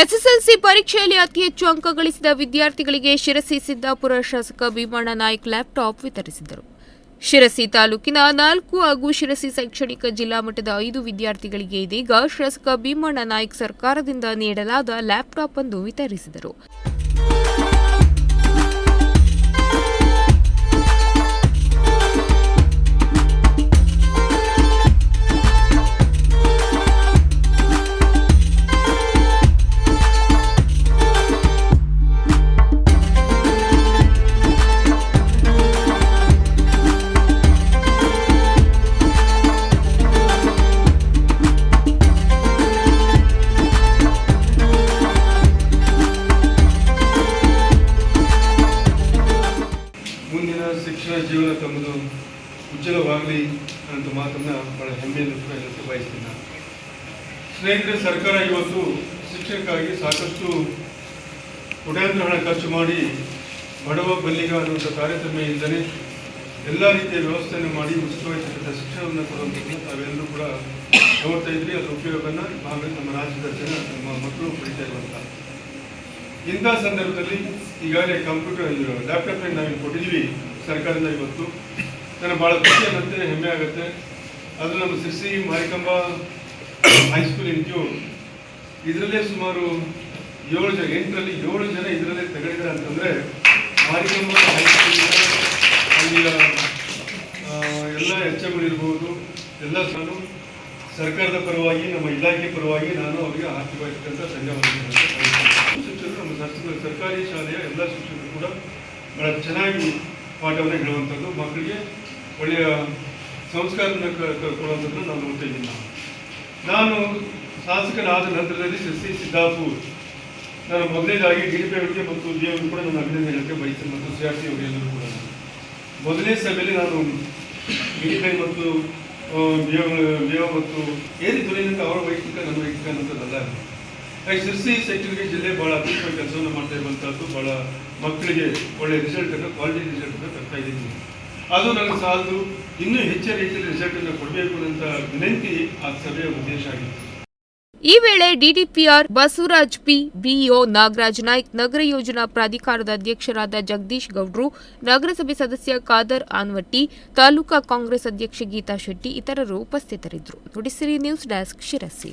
SSLC ಪರೀಕ್ಷೆಯಲ್ಲಿ ಅತಿ ಹೆಚ್ಚು ಅಂಕ ಗಳಿಸಿದ ವಿದ್ಯಾರ್ಥಿಗಳಿಗೆ ಶಿರಸಿ ಸಿದ್ದಾಪುರ ಶಾಸಕ ಭೀಮಣ್ಣ ನಾಯ್ಕ್ ಲ್ಯಾಪ್ಟಾಪ್ ವಿತರಿಸಿದರು ಶಿರಸಿ ತಾಲೂಕಿನ ನಾಲ್ಕು ಹಾಗೂ ಶಿರಸಿ ಶೈಕ್ಷಣಿಕ ಜಿಲ್ಲಾ ಮಟ್ಟದ ಐದು ವಿದ್ಯಾರ್ಥಿಗಳಿಗೆ ಇದೀಗ ಶಾಸಕ ಭೀಮಣ್ಣ ನಾಯ್ಕ್ ಸರ್ಕಾರದಿಂದ ನೀಡಲಾದ ಲ್ಯಾಪ್ಟಾಪ್ ಅನ್ನು ವಿತರಿಸಿದರು. ಶಿಕ್ಷಣ ಜೀವನ ತಮ್ಮದು ಉಜ್ವಲವಾಗಲಿ ಅಂತ ಮಾತನ್ನು ಬಹಳ ಹೆಮ್ಮೆಯನ್ನು ಕೂಡ ಬಯಸ್ತೀನಿ ನಾನು. ಸ್ನೇಹಿತರೆ, ಸರ್ಕಾರ ಇವತ್ತು ಶಿಕ್ಷಣಕ್ಕಾಗಿ ಸಾಕಷ್ಟು ಕೋಟ್ಯಾಂತರ ಹಣ ಖರ್ಚು ಮಾಡಿ ಬಡವ ಬಲ್ಲಿಗ ಅನ್ನುವಂಥ ತಾರತಮ್ಯ ಇಲ್ಲದೆ ಎಲ್ಲ ರೀತಿಯ ವ್ಯವಸ್ಥೆಯನ್ನು ಮಾಡಿ ಉಚಿತವಾಗಿರ್ತಕ್ಕಂಥ ಶಿಕ್ಷಣವನ್ನು ಕೊಡುವಂಥದ್ದು ತಾವೆಲ್ಲರೂ ಕೂಡ ನೋಡ್ತಾ ಇದ್ರಿ. ಅದರ ಉಪಯೋಗವನ್ನು ನಾವು ನಮ್ಮ ರಾಜ್ಯದ ಜನ, ನಮ್ಮ ಮಕ್ಕಳು ಪಡಿತಾ ಇರುವಂಥ ಇಂಥ ಸಂದರ್ಭದಲ್ಲಿ ಈಗಾಗಲೇ ಕಂಪ್ಯೂಟರ್ ಲ್ಯಾಪ್ಟಾಪ್ ನಾವು ಕೊಟ್ಟಿದ್ದೀವಿ. ಸರ್ಕಾರದಿಂದ ಇವತ್ತು ನನಗೆ ಭಾಳ ಖುಷಿ ಆಗುತ್ತೆ ಹೆಮ್ಮೆ ಆಗುತ್ತೆ ಅದು ನಮ್ಮ ಸಿರ್ಸಿ ಮಾರಿಕಂಬ ಹೈಸ್ಕೂಲ್ ಇನ್ಸ್ಟಿಟ್ಯೂಟ್ ಇದರಲ್ಲೇ ಸುಮಾರು ಏಳು ಜನ, ಎಂಟರಲ್ಲಿ ಏಳು ಜನ ಇದರಲ್ಲೇ ತಗೊಂಡಿದ್ದಾರೆ ಅಂತಂದರೆ ಮಾರಿಕಂಬ ಹೈಸ್ಕೂಲಿನ ಅಲ್ಲಿಯ ಎಲ್ಲ ಎಚ್ ಇರ್ಬೋದು, ಎಲ್ಲ ನಾನು ಸರ್ಕಾರದ ಪರವಾಗಿ, ನಮ್ಮ ಇಲಾಖೆ ಪರವಾಗಿ ನಾನು ಅವರಿಗೆ ಆರ್ಥಿಕವಾಗಿರ್ತಕ್ಕಂಥ ಧನ್ಯವಾದಗಳನ್ನು. ಶಿಕ್ಷಕರು ನಮ್ಮ ಸರ್ಕಾರಿ ಶಾಲೆಯ ಎಲ್ಲ ಶಿಕ್ಷಕರು ಕೂಡ ಬಹಳ ಚೆನ್ನಾಗಿ ಪಾಠವನ್ನು ಹೇಳುವಂಥದ್ದು ಮಕ್ಕಳಿಗೆ ಒಳ್ಳೆಯ ಕ- ಕೊಡುವಂಥದ್ದು ನಾನು ನೋಡ್ತಾ ಇದ್ದೀನಿ ನಾನು. ಶಾಸಕನಾದ ನಂತರದಲ್ಲಿ ಶಶಿ ಸಿದ್ದಾಪುರ್ ನಾನು ಮೊದಲನೇದಾಗಿ ಡಿ ಡಿ ಪಿ ಅವರಿಗೆ ಮತ್ತು ಉದ್ಯೋಗ ಕೂಡ ನಾನು ಅಭಿನಂದನೆ ಹೇಳಕ್ಕೆ ಬಯಸ್ತೇನೆ ಮತ್ತು ಸಿ ಆರ್ ಸಿ ಅವರೆಲ್ಲರೂ ಕೂಡ. ಮೊದಲನೇ ಸಭೆಯಲ್ಲಿ ನಾನು ಮಿಲಿಟರಿ ಮತ್ತು ವಿವ ಮತ್ತು ಏರಿ ಧ್ವನಿಯಿಂದ ಅವರ ವೈಯಕ್ತಿಕ, ನನ್ನ ವೈಯಕ್ತಿಕ ಅನ್ನೋಂಥದ್ದಲ್ಲ ಹಾಗೆ ಸಿರ್ಸಿ ಸೆಕ್ಟರ್ಗೆ ಜಿಲ್ಲೆ ಭಾಳ ಅದ್ಭುತವಾಗಿ ಕೆಲಸವನ್ನು ಮಾಡ್ತಾ ಇರುವಂಥದ್ದು ಭಾಳ ಮಕ್ಕಳಿಗೆ ಒಳ್ಳೆ ರಿಸಲ್ಟನ್ನು ಕ್ವಾಲಿಟಿ ರಿಸಲ್ಟನ್ನು ತರ್ತಾ ಇದ್ದೀನಿ. ಅದು ನನಗೆ ಸಾಲದು. ಇನ್ನೂ ಹೆಚ್ಚಿನ ರೀತಿಯಲ್ಲಿ ರಿಸಲ್ಟನ್ನು ಕೊಡಬೇಕು ಅಂತ ವಿನಂತಿ ಆ ಸಭೆಯ ಉದ್ದೇಶ ಆಗಿತ್ತು. ಈ ವೇಳೆ DDPR Basavaraj P BEO Nagaraj Naik, ನಗರ ಯೋಜನಾ ಪ್ರಾಧಿಕಾರದ ಅಧ್ಯಕ್ಷರಾದ ಜಗದೀಶ್ ಗೌಡ್ರು, ನಗರಸಭೆ ಸದಸ್ಯ ಖಾದರ್ ಆನ್ವಟ್ಟಿ, ತಾಲೂಕಾ ಕಾಂಗ್ರೆಸ್ ಅಧ್ಯಕ್ಷೆ ಗೀತಾ ಶೆಟ್ಟಿ ಇತರರು ಉಪಸ್ಥಿತರಿದ್ದರು. Nudisiri news desk Sirsi.